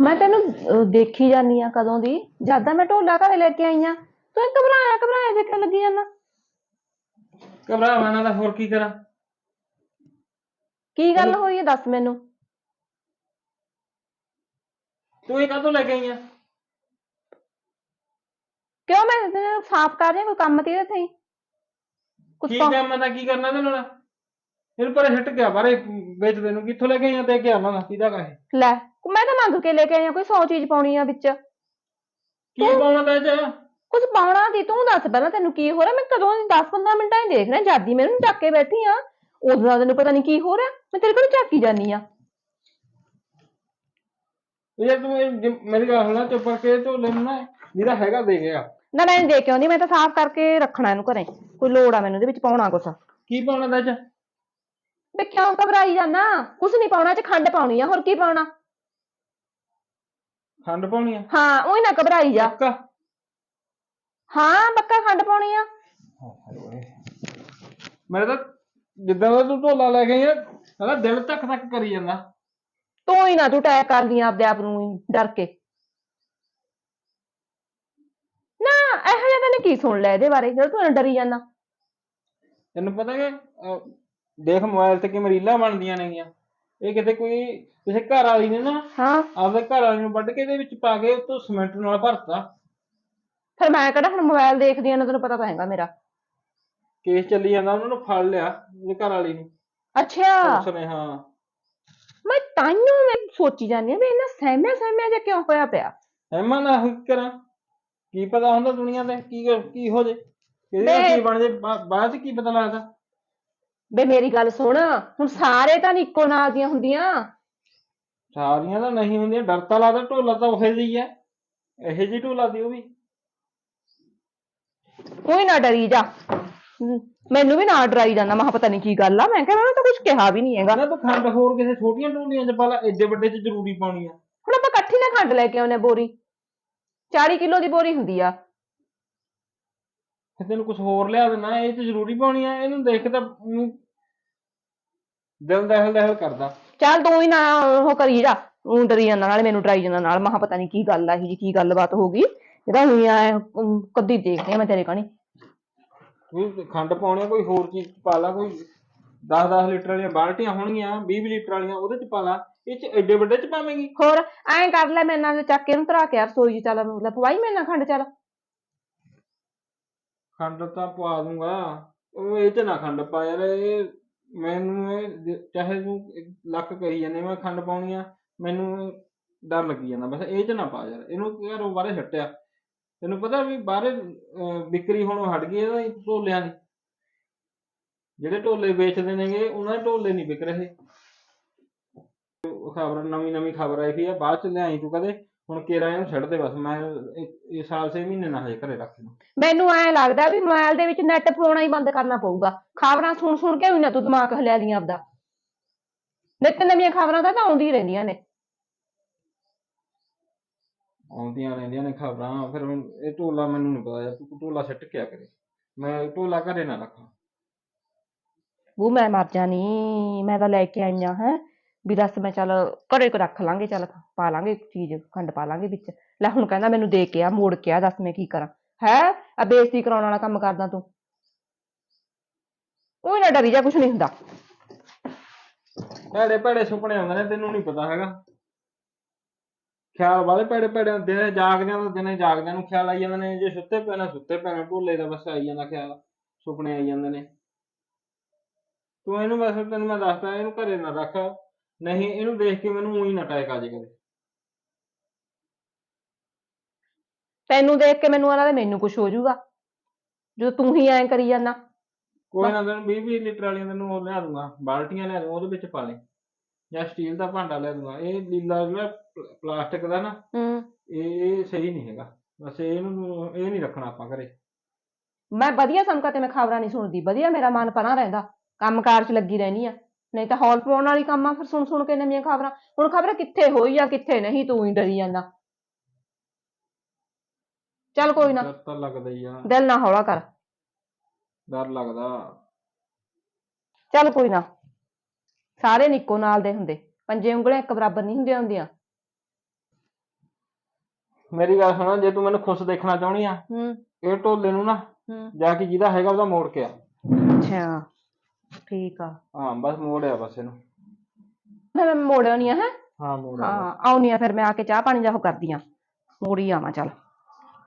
ਮੈਂ ਤੈਨੂੰ ਅਹ, ਦੇਖੀ ਜਾਨੀ ਆ ਕਦੋਂ ਦੀ। ਜਦਾਂ ਮੈਂ ਢੋਲਾ ਘਰੇ ਲੈ ਕੇ ਆਈ ਆ ਤੂੰ ਇਹ ਘਬਰਾਇਆ ਘਬਰਾਇਆ ਦੇਖਣ ਲੱਗੀ ਜਾਂਦਾ? ਘਬਰਾਵਾਂ ਨਾ ਤਾਂ ਹੋਰ ਕੀ ਕਰਾਂ ਕੀ ਗੱਲ ਹੋਈ ਹੈ ਦੱਸ ਮੈਨੂੰ? ਤੂੰ ਇਹ ਕਾਹਤੋਂ ਲੈ ਕੇ ਆਈ ਆ? ਕਿਉਂ ਮੈਂ ਤੈਨੂੰ ਸਾਫ਼ ਕਰ ਰਹੀ ਹਾਂ ਕੋਈ ਕੰਮ ਤੇ ਇੱਥੇ ਕੀ ਕੰਮ ਦਾ ਕੀ ਕਰਨਾ ਤੇ ਨਾਲ? ਇਹਨੂੰ ਪਰੇ ਛੱਟ ਗਿਆ ਬਾਰੇ ਵੇਚ ਦੇ ਨੂੰ ਕਿੱਥੋਂ ਲੈ ਕੇ ਆਈਆਂ ਤੇ ਕੇ ਆਵਾਂਗਾ ਕਿਹਦਾ ਕਾ ਇਹ? ਲੈ ਮੈਂ ਤਾਂ ਮੰਗ ਕੇ ਲੈ ਕੇ ਆਈ ਆ ਕੋਈ 100 ਚੀਜ਼ ਪਾਉਣੀ ਆ ਵਿੱਚ। ਕੀ ਪਾਉਣਾ ਤਾਂ ਇਹ ਚ ਕੁਝ ਪਾਉਣਾ ਦੀ ਤੂੰ ਦੱਸ ਪਹਿਲਾਂ ਤੈਨੂੰ ਕੀ ਹੋ ਰਿਹਾ? ਮੈਂ ਕਦੋਂ ਦੀ 10-15 ਮਿੰਟਾਂ ਹੀ ਦੇਖ ਰਿਹਾ ਜਾਦੀ ਮੈਨੂੰ ਚੱਕ ਕੇ ਬੈਠੀ ਆ। ਉਦੋਂ ਦਾ ਤੈਨੂੰ ਪਤਾ ਨਹੀਂ ਕੀ ਹੋ ਰਿਹਾ ਮੈਂ ਤੇਰੇ ਕੋਲ ਝਾਕੀ ਜਾਨੀ ਆ ਇਹ ਤੂੰ ਇਹ ਜਿ- ਮੇਰੀ ਗੱਲ ਸੁਣਾ ਚੁੱਪ ਕਰਕੇ ਢੋਲੇ ਨੂੰ ਨਾ ਜਿਹਦਾ ਹੈਗਾ ਦੇ ਗਿਆ ਨਾ ਮੈਂ ਨਹੀਂ ਦੇ ਕੇ ਆਉਂਦੀ ਮੈਂ ਤਾਂ ਸਾਫ਼ ਕਰਕੇ ਰੱਖਣਾ ਇਹਨੂੰ ਘਰੇ। ਕੋਈ ਲੋੜ ਆ ਮੈਨੂੰ ਇਹਦੇ ਵਿੱਚ ਪਾਉਣਾ ਕੁਛ। ਕੀ ਪਾਉਣਾ ਇਹ ਚ ਵੇ ਕਿਉਂ ਘਬਰਾਈ ਜਾਨਾ ਕੁਛ ਨਹੀਂ ਪਾਉਣਾ ਚ ਖੰਡ ਪਾਉਣੀ ਆ ਹੋਰ ਕੀ ਪਾਉਣਾ? ਖੰਡ ਪਾਉਣੀ ਆ? ਹਾਂ ਉਹੀ ਨਾ ਘਬਰਾਈ ਜਾ। ਪੱਕਾ? ਹਾਂ ਪੱਕਾ ਖੰਡ ਪਾਉਣੀ ਆ। ਮੇਰੇ ਤਾਂ ਜਿੱਦਾਂ ਦਾ ਤੂੰ ਢੋਲਾ ਲੈ ਆਈ ਆ ਮੇਰਾ ਦਿਲ ਧੱਕ ਧੱਕ ਕਰੀ ਜਾਂਦਾ। ਤੂੰ ਹੀ ਨਾ ਤੂੰ ਟੈਕ ਕਰਦੀ ਆਪਦੇ ਆਪ ਨੂੰ ਹੀ ਡਰ ਕੇ। ਨਾ ਇਹੋ ਜਿਹਾ ਤੈਨੂੰ ਕੀ ਸੁਣ ਲਿਆ ਇਹਦੇ ਬਾਰੇ? ਜਦੋਂ ਤੂੰ ਇੰਨਾ ਡਰੀ ਜਾਂਦਾ। ਤੈਨੂੰ ਪਤਾ ਕਿ ਅਹ, ਦੇਖ ਮੋਬਾਈਲ ਤੇ ਕਿਵੇਂ ਰੀਲਾਂ ਬਣਦੀਆਂ ਨੇਗੀਆਂ। ਇਹ ਕਿਤੇ ਕੋਈ ਕਿਸੇ ਘਰ ਵਾਲੀ ਨੇ ਨਾ ਹਾਂ। ਆਪਦੇ ਘਰ ਵਾਲੀ ਨੂੰ ਵੱਢ ਕੇ ਇਹਦੇ ਵਿੱਚ ਪਾ ਕੇ ਉੱਤੋਂ ਸੀਮੈਂਟ ਨਾਲ ਭਰਤਾ। ਫਿਰ ਮੈਂ ਕਿਹੜਾ ਹੁਣ ਮੋਬਾਈਲ ਦੇਖਦੀ ਆਂ ਨਾ ਤੈਨੂੰ ਪਤਾ ਤਾਂ ਹੈਗਾ ਮੇਰਾ। ਕੇਸ ਚੱਲੀ ਜਾਂਦਾ ਉਹਨਾਂ ਨੂੰ ਫੜ ਲਿਆ ਉਹਦੇ ਘਰ ਵਾਲੀ ਨੂੰ। ਅੱਛਾ। ਪੁਲਿਸ ਨੇ ਹਾਂ। ਮੈਂ ਤਾਈਨੂੰ ਮੈਂ ਸੋਚੀ ਜਾਂਦੀ ਆ ਵੀ ਇਹਨਾਂ ਸਹਿਮਿਆ ਸਹਿਮਿਆ ਜਿਹਾ ਕਿਉਂ ਹੋਇਆ ਪਿਆ? ਐਮਾ ਨਾ ਹੁਕ ਕਰਾਂ। ਕੀ ਪਤਾ ਹੁੰਦਾ ਦੁਨੀਆ ਤੇ ਕੀ ਕੀ ਹੋ ਜੇ। ਕਿਹਦੇ ਨਾਲ ਕੀ ਬਣ ਜੇ ਬਾ- ਬਾਅਦ ਚ ਕੀ ਪਤਾ ਲੱਗਦਾ। ਬੇ ਮੇਰੀ ਗੱਲ ਸੁਣ। ਹੁਣ ਸਾਰੇ ਤਾਂ ਨੀ ਇੱਕੋ ਨਾਲ ਦੀਆਂ ਹੁੰਦੀਆਂ। ਸਾਰੀਆਂ ਤਾਂ ਨਹੀਂ ਹੁੰਦੀਆਂ। ਡਰ ਤਾਂ ਲੱਗਦਾ ਢੋਲਾ ਤਾਂ ਉਹੇ ਜਿਹੀ ਹੈ ਇਹੇ ਜਿਹੀ ਢੋਲਾ ਦੀ ਉਹ ਵੀ। ਕੋਈ ਨਾ ਡਰੀ ਜਾ। ਮੈਨੂੰ ਵੀ ਨਾ ਡਰਾਈ ਜਾਂਦਾ ਮੈਂ ਕਿਹਾ ਪਤਾ ਨਹੀਂ ਕੀ ਗੱਲ ਆ। ਮੈਂ ਕਿਹਾ ਮੈਂ ਤਾਂ ਕੁਝ ਕਿਹਾ ਵੀ ਨਹੀਂ ਹੈਗਾ। ਨਾ ਤੂੰ ਖੰਡ ਹੋਰ ਕਿਸੇ ਛੋਟੀਆਂ ਢੋਲੀਆਂ ਚ ਪਾ ਲਾ ਏਡੇ ਵੱਡੇ ਚ ਜ਼ਰੂਰੀ ਪਾਉਣੀ ਆ। ਹੁਣ ਆਪਾਂ ਇਕੱਠੀ ਨਾ ਖੰਡ ਲੈ ਕੇ ਆਉਨੇ ਬੋਰੀ। 40 ਕਿਲੋ ਦੀ ਬੋਰੀ ਹੁੰਦੀ ਆ। ਫਿਰ ਤੈਨੂੰ ਕੁਝ ਹੋਰ ਲਿਆ ਦੇਣਾ ਇਹ ਤੇ ਜ਼ਰੂਰੀ ਪਾਉਣੀ ਆ। ਇਹਨੂੰ ਦੇਖ ਕੇ ਤਾਂ ਊਂ ਦਿਲ ਦਹਿਲ ਦਹਿਲ ਕਰਦਾ। ਚੱਲ ਤੂੰ ਹੀ ਨਾ ਉਹ ਕਰੀ ਜਾ। ਉਹ ਡਰੀ ਜਾਂਦਾ ਨਾਲ ਮੈਨੂੰ ਡਰਾਈ ਜਾਂਦਾ ਨਾਲ। ਮੈਂ ਕਿਹਾ ਪਤਾ ਨਹੀਂ ਕੀ ਗੱਲ ਆ ਇਹ ਜੀ ਕੀ ਗੱਲਬਾਤ ਹੋ ਗਈ। ਇਹਦਾ ਹੋਈ ਆ ਕਦੀ ਦੇਖਦੇ ਆ ਮੈਂ ਤੇਰੇ ਕਣੀ। ਕੋਈ ਖੰਡ ਪਾਉਣੀ ਆ ਕੋਈ ਹੋਰ ਚੀਜ਼ ਚ ਪਾ ਲਾ ਕੋਈ 10-10 ਲੀਟਰ ਵਾਲੀਆਂ ਬਾਲਟੀਆਂ ਹੋਣਗੀਆਂ 20 ਲੀਟਰ ਵਾਲੀਆਂ ਉਹਦੇ ਚ ਪਾ ਲਾ ਇਹ ਚ ਐਡੇ ਵੱਡੇ ਚ ਪਾਵੇਂਗੀ? ਹੋਰ ਐਂ ਕਰ ਲੈ ਮੇਰੇ ਨਾਲ ਚੱਕ ਕੇ ਇਹਨੂੰ ਧਰਾ ਕੇ ਰਸੋਈ 'ਚ ਚੱਲ ਲੈ ਪਵਾਈ ਮੇਰੇ ਨਾਲ ਖੰਡ ਚੱਲ। ਖੰਡ ਤਾਂ ਪਵਾ ਦੂੰਗਾ ਉਹ ਇਹ ਚ ਨਾ ਖੰਡ ਪਾ ਯਾਰ ਇਹ ਮੈਨੂੰ ਇਹ ਜ- ਚਾਹੇ ਤੂੰ ਇੱਕ ਲੱਖ ਕਹੀ ਜਾਂਦੇ ਮੈਂ ਖੰਡ ਪਾਉਣੀ ਆ ਮੈਨੂੰ ਡਰ ਲੱਗੀ ਜਾਂਦਾ ਬਸ ਇਹ ਚ ਨਾ ਪਾ ਯਾਰ ਇਹਨੂੰ ਘਰੋਂ ਬਾਹਰੇ ਛੱਟਿਆ। ਤੈਨੂੰ ਪਤਾ ਵੀ ਬਾਹਰੇ ਵਿਕਰੀ ਹੁਣ ਹਟ ਗਈ ਇਹਦਾ ਢੋਲਿਆਂ ਦੀ। ਜਿਹੜੇ ਢੋਲੇ ਵੇਚਦੇ ਨੇਗੇ, ਉਹਨਾਂ ਦੇ ਢੋਲੇ ਨਹੀਂ ਵਿਕ ਰਹੇ। ਖਬਰ, ਨਵੀਂ ਨਵੀਂ ਖਬਰ ਆਈ ਸੀ ਆ ਬਾਅਦ ਚ ਲਿਆਈ ਤੂੰ ਕਦੇ। ਹੁਣ ਕੇਰਾ ਇਹਨੂੰ ਛੱਡ ਦੇ ਬਸ, ਮੈਂ ਇਹ- ਸਾਲ ਛੇ ਮਹੀਨੇ ਨਾ ਹਜੇ ਘਰੇ ਰੱਖ ਲੂੰ ਮੈਨੂੰ ਐ ਲੱਗਦਾ ਵੀ ਮੋਬਾਈਲ ਦੇ ਵਿੱਚ ਨੈਟ ਫਲਾਉਣਾ ਹੀ ਬੰਦ ਕਰਨਾ ਪਊਗਾ। ਖਬਰਾਂ ਸੁਣ ਸੁਣ ਕੇ ਵੀ ਨਾ ਤੂੰ ਦਿਮਾਗ ਹਿਲਿਆ ਲੀਆਂ ਆਪਦਾ। ਨਿੱਤ ਨਵੀਆਂ ਖਬਰਾਂ ਤਾਂ ਆਉਂਦੀ ਰਹਿੰਦੀਆਂ ਨੇ। ਆਉਂਦੀਆਂ ਰਹਿੰਦੀਆਂ ਨੇ ਖਬਰਾਂ ਫਿਰ ਹੁਣ ਇਹ ਢੋਲਾ ਮੈਨੂੰ ਨਹੀਂ ਪਤਾ ਯਾਰ ਤੂੰ ਢੋਲਾ ਸਿੱਟ ਕਿਆ ਕਰੇ। ਮੈਂ ਢੋਲਾ ਘਰੇ ਨਾ ਰੱਖਾਂ। ਉਹ ਮੈਂ ਮਰ ਜਾਣੀ ਮੈਂ ਤਾਂ ਲੈ ਕੇ ਆਈਆਂ ਹੈ। ਵੀ ਦੱਸ ਮੈਂ ਚੱਲ ਘਰੇ ਕੋ ਰੱਖ ਲਾਂਗੇ ਚੱਲ ਪਾ ਲਾਂਗੇ ਚੀਜ਼ ਖੰਡ ਪਾ ਲਾਂਗੇ ਵਿੱਚ। ਲੈ ਹੁਣ ਕਹਿੰਦਾ ਮੈਨੂੰ ਦੇ ਕੇ ਆ ਮੋੜ ਕੇ ਆ ਦੱਸ ਮੈਂ ਕੀ ਕਰਾਂ। ਹੈ? ਆ ਬੇਇੱਜ਼ਤੀ ਕਰਾਉਣ ਵਾਲਾ ਕੰਮ ਕਰਦਾ ਤੂੰ। ਉਹ ਨਾ ਡਰੀ ਜਾ ਕੁਛ ਨਹੀਂ ਹੁੰਦਾ। ਭੈੜੇ ਭੈੜੇ ਸੁਪਨੇ ਆਉਂਦੇ ਨੇ ਤੈਨੂੰ ਨਹੀਂ ਪਤਾ ਹੈਗਾ। ਖਿਆਲ ਵਾਲੇ ਭੈੜੇ ਭੈੜੇ ਹੁੰਦੇ ਨੇ ਜਾਗਦਿਆਂ ਨੂੰ ਦਿਨੇ ਜਾਗਦਿਆਂ ਨੂੰ ਖਿਆਲ ਆਈ ਜਾਂਦੇ ਨੇ ਜੇ ਸੁੱਤੇ ਪਏ ਨੇ ਸੁੱਤੇ ਪਏ ਨੇ ਢੋਲੇ ਦਾ ਬਸ ਆਈ ਜਾਂਦਾ ਖਿਆਲ ਸੁਪਨੇ ਆਈ ਜਾਂਦੇ ਨੇ। ਤੂੰ ਇਹਨੂੰ ਬਸ ਤੈਨੂੰ ਮੈਂ ਦੱਸਦਾ ਇਹਨੂੰ ਘਰੇ ਨਾ ਰੱਖ ਨਹੀਂ ਇਹਨੂੰ ਦੇਖ ਕੇ ਮੈਨੂੰ ਉਹੀ ਨਾ ਅਟੈਕ ਆ ਜੇ ਕਦੇ। ਤੈਨੂੰ ਦੇਖ ਕੇ ਮੈਨੂੰ ਉਹਨਾਂ ਮੈਨੂੰ ਕੁਛ ਹੋ ਜਾਊਗਾ ਜਦੋਂ ਤੂੰ ਹੀ ਐਂ ਕਰੀ ਜਾਂਦਾ। ਕੋਈ ਨਾ ਤੈਨੂੰ 20 20 ਲੀਟਰ ਵਾਲੀਆਂ ਤੈਨੂੰ ਉਹ ਲਿਆ ਦੂੰਗਾ ਬਾਲਟੀਆਂ ਲਿਆ ਦੂੰਗਾ ਉਹਦੇ ਵਿੱਚ ਪਾ ਲੈ ਜਾਂ ਸਟੀਲ ਦਾ ਭਾਂਡਾ ਲਿਆ ਦੂੰਗਾ ਇਹ ਲੀਲਾ ਜਿਹੜਾ ਪਲ- ਪਲਾਸਟਿਕ ਦਾ ਨਾ ਹੂੰ। ਇਹ ਇਹ ਸਹੀ ਨਹੀਂ ਹੈਗਾ। ਬਸ ਇਹਨੂੰ ਇਹ ਨਹੀਂ ਰੱਖਣਾ ਆਪਾਂ ਘਰੇ। ਮੈਂ ਵਧੀਆ ਸਮਕਾ ਤੇ ਮੈਂ ਖਬਰਾਂ ਨਹੀਂ ਸੁਣਦੀ। ਵਧੀਆ ਮੇਰਾ ਮਨ ਪਰਾਂ ਰਹਿੰਦਾ। ਕੰਮਕਾਰ 'ਚ ਲੱਗੀ ਰਹਿਣੀ ਆ। ਨਹੀਂ ਤਾਂ ਹੌਲ ਪਾਉਣ ਵਾਲੀ ਕੰਮ ਆ ਫਿਰ ਸੁਣ ਸੁਣ ਕੇ ਨਵੀਆਂ ਖਬਰਾਂ। ਹੁਣ ਖਬਰ ਕਿੱਥੇ ਹੋਈ ਆ ਕਿੱਥੇ ਨਹੀਂ ਤੂੰ ਹੀ ਡਰੀ ਜਾਂਦਾ। ਚੱਲ ਕੋਈ ਨਾ। ਡਰ ਤਾਂ ਲੱਗਦਾ ਹੀ ਆ। ਦਿਲ ਨਾ ਹੌਲਾ ਕਰ। ਡਰ ਲੱਗਦਾ। ਚੱਲ ਕੋਈ ਨਾ। ਸਾਰੇ ਨਿੱਕੋ ਨਾਲ ਦੇ ਹੁੰਦੇ। ਪੰਜੇ ਉਂਗਲਾਂ ਇੱਕ ਬਰਾਬਰ ਨਹੀਂ ਹੁੰਦੀਆਂ ਹੁੰਦੀਆਂ। ਮੇਰੀ ਗੱਲ ਸੁਣ ਜੇ ਤੂੰ ਮੈਨੂੰ ਖੁਸ਼ ਦੇਖਣਾ ਚਾਹਣੀ ਆ ਹੂੰ। ਇਹ ਢੋਲੇ ਨੂੰ ਨਾ ਹੂੰ। ਜਾ ਕੇ ਜਿਹਦਾ ਹੈਗਾ ਉਹਦਾ ਮੋੜ ਕੇ ਆ। ਅੱਛਾ ਠੀਕ ਆ। ਹਾਂ ਬਸ ਮੋੜਿਆ ਬਸ ਇਹਨੂੰ। ਮੈਂ ਮੋੜਿਆ ਨਹੀਂ ਹੈ? ਹਾਂ ਮੋੜਿਆ ਹਾਂ ਆਉਣੀ ਆ ਫਿਰ ਮੈਂ ਆ ਕੇ ਚਾਹ ਪਾਣੀ ਜਾ ਉਹ ਕਰਦੀ ਆ। ਮੋੜੀ ਆਵਾਂ ਚੱਲ।